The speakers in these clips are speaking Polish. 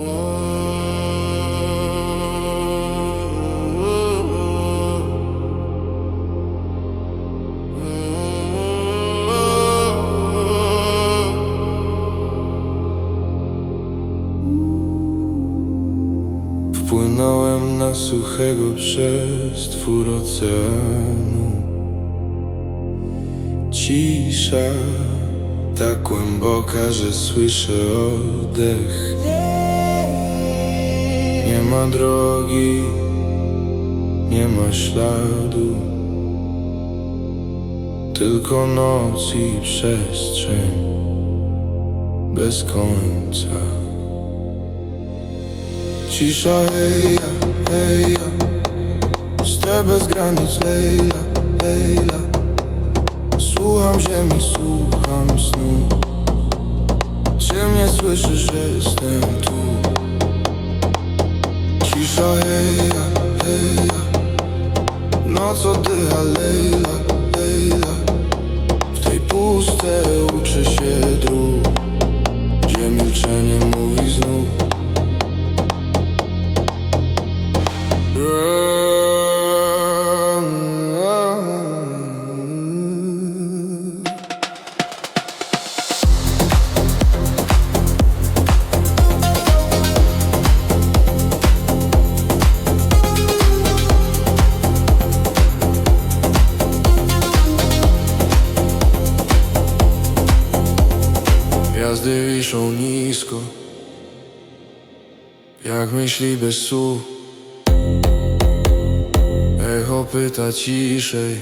Wpłynąłem na suchego przez twór oceanu Cisza tak głęboka, że słyszę oddech Nie ma drogi, nie ma śladu. Tylko noc i przestrzeń bez końca. Cisza, heja, heja. Puste bez granic, Lejla, Lejla Słucham ziemi, słucham snu. Czy mnie słyszysz, że jestem tu? Cisza, heja, heja Noc oddycha, Gwiazdy wiszą nisko Jak myśli bez słów. Echo pyta ciszej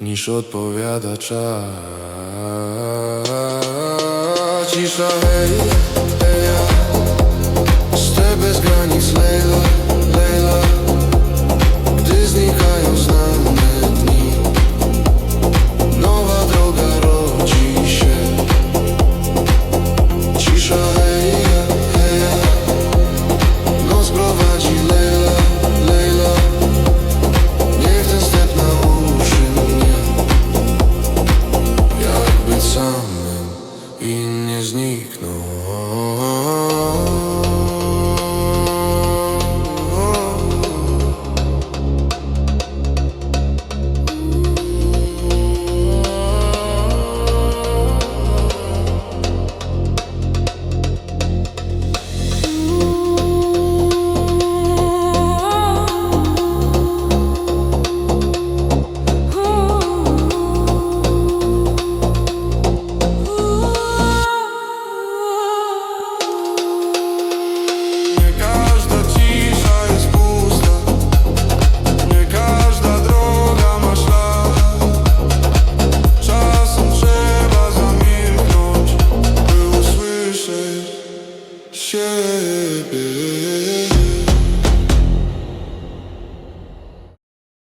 Niż odpowiada czas. Cisza hej, Şebek